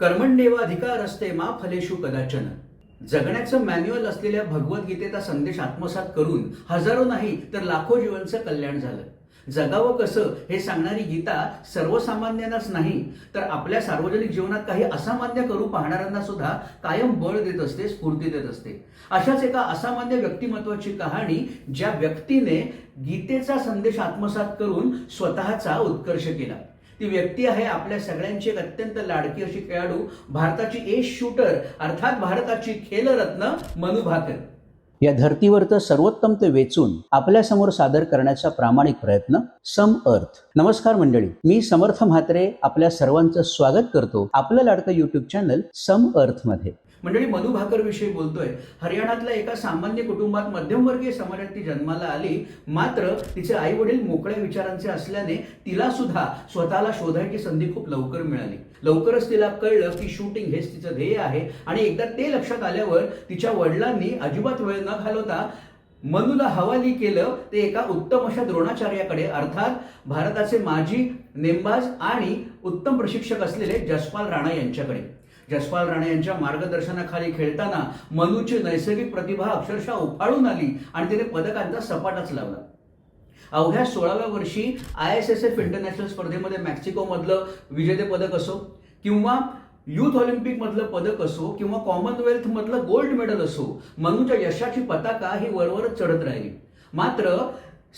कर्मण्येवाधिकार असते मा फलेशु कदाचन. जगण्याचं मॅन्युअल असलेल्या भगवद्गीतेचा संदेश आत्मसात करून हजारो नाही तर लाखो जीवांचं कल्याण झालं. जगावं कसं हे सांगणारी गीता सर्वसामान्यांनाच नाही तर आपल्या सार्वजनिक जीवनात काही असामान्य करू पाहणाऱ्यांना सुद्धा कायम बळ देत असते स्फूर्ती देत असते. अशाच एका असामान्य व्यक्तिमत्वाची कहाणी ज्या व्यक्तीने गीतेचा संदेश आत्मसात करून स्वतःचा उत्कर्ष केला. ती व्यक्ती आहे आपल्या सगळ्यांची एक अत्यंत लाडकी अशी खेळाडू भारताची एश शूटर अर्थात भारताची खेलरत्न मनु भाकर. या धर्तीवरचं सर्वोत्तम ते वेचून आपल्यासमोर सादर करण्याचा प्रामाणिक प्रयत्न सम अर्थ नमस्कार मंडळी मी समर्थ म्हात्रे आपल्या सर्वांचं स्वागत करतो आपलं लाडकं युट्यूब चॅनल सम अर्थमध्ये. मंडळी मधु भाकर विषयी बोलतोय. हरियाणातल्या एका सामान्य कुटुंबात मध्यमवर्गीय समाजात ती जन्माला आली. मात्र तिचे आई वडील मोकळ्या विचारांचे असल्याने तिला सुद्धा स्वतःला शोधायची संधी खूप लवकर मिळाली. लवकरच तिला कळलं की शूटिंग हेच तिचं ध्येय आहे आणि एकदा ते लक्षात आल्यावर तिच्या वडिलांनी अजिबात वेळ न घालवता मनुला हवाली केलं. ते एका उत्तम अशा द्रोणाचार्याकडे अर्थात भारताचे माजी नेमबाज आणि उत्तम प्रशिक्षक असलेले जसपाल राणा यांच्याकडे. जसपाल राणे यांच्या मार्गदर्शनाखाली खेळताना मनूची नैसर्गिक प्रतिभा अक्षरशः उफाळून आली आणि तिने पदकांचा सपाटाच लावला. अवघ्या सोळाव्या वर्षी I S S F international स्पर्धेमध्ये मेक्सिकोमधलं विजेते पदक असो किंवा युथ ऑलिम्पिक मधलं पदक असो किंवा कॉमनवेल्थ मधलं गोल्ड मेडल असो मनूच्या यशाची पताका ही वरवरच चढत राहिली. मात्र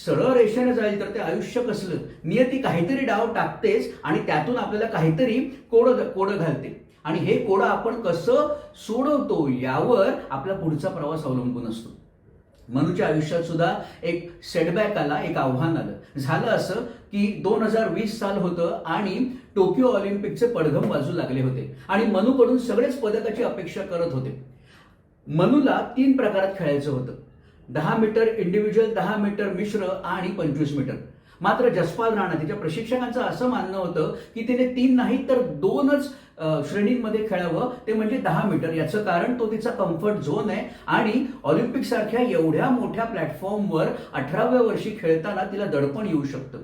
सरळ रेषेने जाईल तर ते आयुष्य कसलं? नियती काहीतरी डाव टाकतेच आणि त्यातून आपल्याला काहीतरी कोड कोडं घालते. आणि हे कोडं आपण कसं सोडवतो यावर आपला पुढचा प्रवास अवलंबून असतो. मनूच्या आयुष्यात सुद्धा एक सेटबॅक आला एक आव्हान आलं. झालं असं की दोन हजार वीस साल होतं आणि टोकियो ऑलिम्पिकचे पडघम बाजू लागले होते आणि मनूकडून सगळेच पदकाची अपेक्षा करत होते. मनूला तीन प्रकारात खेळायचं होतं. दहा मीटर इंडिव्हिज्युअल दहा मीटर मिश्र आणि पंचवीस मीटर. मात्र जसपाल राणा तिच्या प्रशिक्षकांचं असं मानणं होतं की तिने तीन नाही तर दोनच श्रेणींमध्ये खेळावं. ते म्हणजे दहा मीटर. याचं कारण तो तिचा कम्फर्ट झोन आहे आणि ऑलिम्पिक सारख्या एवढ्या मोठ्या प्लॅटफॉर्मवर अठराव्या वर्षी खेळताना तिला दडपण येऊ शकतं.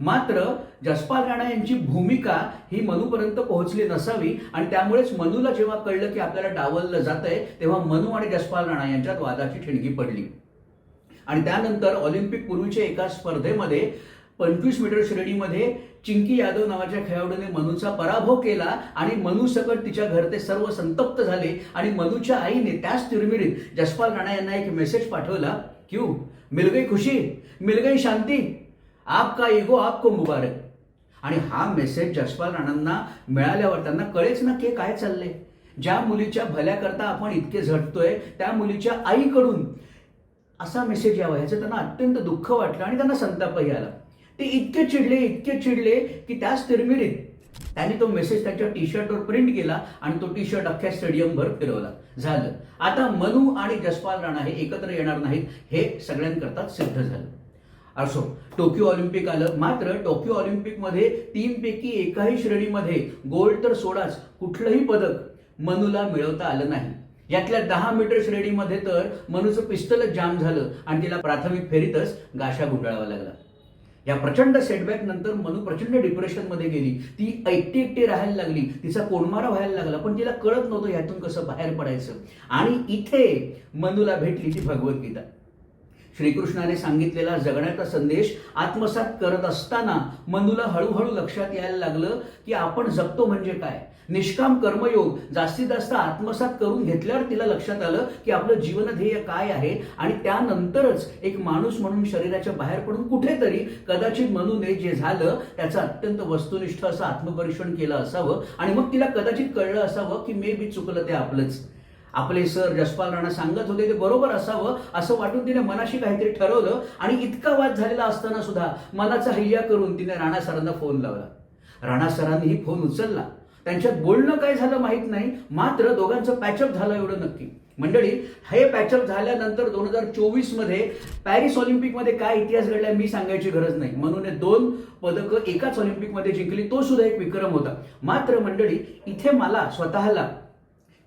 मात्र जसपाल राणा यांची भूमिका ही मनूपर्यंत पोहोचली नसावी आणि त्यामुळेच मनूला जेव्हा कळलं की आपल्याला डावललं जात आहे तेव्हा मनू आणि जसपाल राणा यांच्यात वादाची ठिणगी पडली. आणि त्यानंतर ऑलिम्पिक पूर्वीच्या एका स्पर्धेमध्ये पंचवीस मीटर श्रेणीमध्ये चिंकी यादव नावाच्या खेळाडूने मनूचा पराभव केला आणि मनू सकट तिच्या घरते सर्व संतप्त झाले. आणि मनूच्या आईने त्याच तिरमिरीत जसपाल राणा यांना एक मेसेज पाठवला क्यू? मिल गई खुशी मिल गई शांती आपका इगो हो, आपको मुबारक. आणि हा मेसेज जसपाल राणांना मिळाल्यावर त्यांना कळेच ना की काय चाललंय. ज्या मुलीच्या भल्याकरता आपण इतके झटतोय त्या मुलीच्या आईकडून असा मेसेज यावा ह्याचं त्यांना अत्यंत दुःख वाटलं आणि त्यांना संतापही आला. ते इतके चिडले इतके चिडले की त्याच तिरमिरीत त्याने तो मेसेज त्याच्या टी शर्टवर प्रिंट केला आणि तो टी शर्ट अख्ख्या स्टेडियमभर फिरवला. झालं. आता मनू आणि जसपाल राणा हे एकत्र येणार नाहीत हे सगळ्यांकरता सिद्ध झालं. असो टोकियो ऑलिम्पिक आलं. मात्र टोकियो ऑलिम्पिकमध्ये तीन पैकी एकाही श्रेणीमध्ये गोल्ड तर सोडाच कुठलंही पदक मनूला मिळवता आलं नाही. यातल्या दहा मीटर श्रेणीमध्ये तर मनूचं पिस्तलच जाम झालं आणि तिला प्राथमिक फेरीतच गाशा गुंडाळावा लागला. या प्रचंड सेटबॅक नंतर मनू प्रचंड डिप्रेशनमध्ये गेली. ती एकटी एकटी राहायला लागली. तिचा कोणमारा व्हायला लागला. पण तिला कळत नव्हतं ह्यातून कसं बाहेर पडायचं. आणि इथे मनूला भेटली ती भगवद्गीता. श्रीकृष्णाने सांगितलेला जगण्याचा संदेश आत्मसात करत असताना मनूला हळूहळू लक्षात यायला लागलं की आपण जगतो म्हणजे काय? निष्काम कर्मयोग जास्तीत जास्त आत्मसात करून घेतल्यावर तिला लक्षात आलं की आपलं जीवन ध्येय काय आहे आणि त्यानंतरच एक माणूस म्हणून शरीराच्या बाहेर पडून कुठेतरी कदाचित मनूने जे झालं त्याचं अत्यंत वस्तुनिष्ठ असं आत्मपरीक्षण केलं असावं आणि मग तिला कदाचित कळलं असावं की मे बी चुकलं ते आपलंच. आपले सर जसपाल राणा सांगत होते ते बरोबर असावं असं वाटून तिने मनाशी काहीतरी ठरवलं आणि इतका वाद झालेला असताना सुद्धा मनाचा हय्या करून तिने राणा सरांना फोन लावला. राणा सरांनीही फोन उचलला. त्यांच्यात बोलणं काय झालं माहीत नाही मात्र दोघांचं पॅचअप झालं एवढं नक्की. मंडळी हे पॅचअप झाल्यानंतर दोन हजार चोवीसमध्ये पॅरिस ऑलिम्पिकमध्ये काय इतिहास घडला मी सांगायची गरज नाही. म्हणून दोन पदकं एकाच ऑलिम्पिकमध्ये जिंकली तो सुद्धा एक विक्रम होता. मात्र मंडळी इथे मला स्वतःला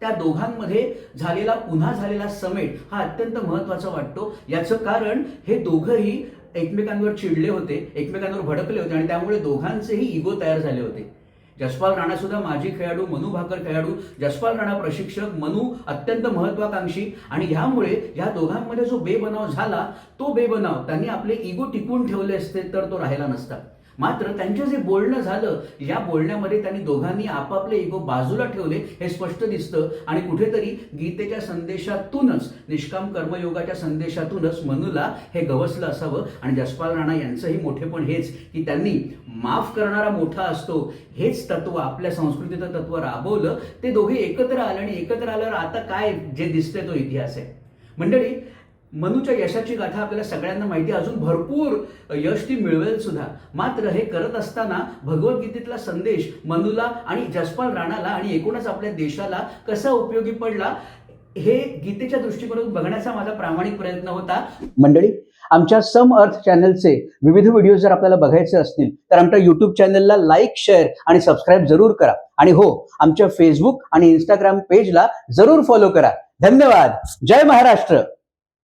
त्या दोघांमध्ये झालेला पुन्हा झालेला समेट हा अत्यंत महत्त्वाचा वाटतो. याचं कारण हे दोघंही एकमेकांवर चिडले होते एकमेकांवर भडकले होते आणि त्यामुळे दोघांचेही इगो तयार झाले होते. जसपाल राणा सुद्धा माजी खेळाडू मनु भाकर खेळाडू जसपाल राणा प्रशिक्षक मनु अत्यंत महत्वाकांक्षी आणि ह्यामुळे या दोघांमध्ये जो बेबनाव झाला तो बेबनाव त्यांनी आपले इगो टिकवून ठेवले असते तर तो राहिला नसता. मात्र त्यांचं जे बोलणं झालं या बोलण्यामध्ये त्यांनी दोघांनी आपापले इगो बाजूला ठेवले हे स्पष्ट दिसतं. आणि कुठेतरी गीतेच्या संदेशातूनच निष्काम कर्मयोगाच्या संदेशातूनच मनूला हे गवसलं असावं. आणि जसपाल राणा यांचंही मोठेपण हेच की त्यांनी माफ करणारा मोठा असतो. हेच तत्व आपल्या संस्कृतीचं तत्व राबवलं. ते दोघे एकत्र आले आणि एकत्र आल्यावर आता काय जे दिसतंय तो इतिहास आहे. मंडळी मनुच्या यशाची गाथा आपल्याला सगळ्यांना माहिती अजून भरपूर यश ती मिळवेल सुद्धा. मात्र हे करत असताना भगवद्गीतेतला संदेश मनूला आणि जसपाल राणाला आणि एकूणच आपल्या देशाला कसा उपयोगी पडला हे गीतेच्या दृष्टिकोनातून बघण्याचा माझा प्रामाणिक प्रयत्न होता. मंडळी आमच्या सम अर्थ चॅनलचे विविध व्हिडिओ जर आपल्याला बघायचे असतील तर आमच्या युट्यूब चॅनलला लाईक शेअर आणि सबस्क्राईब जरूर करा. आणि हो आमच्या फेसबुक आणि इंस्टाग्राम पेजला जरूर फॉलो करा. धन्यवाद. जय महाराष्ट्र.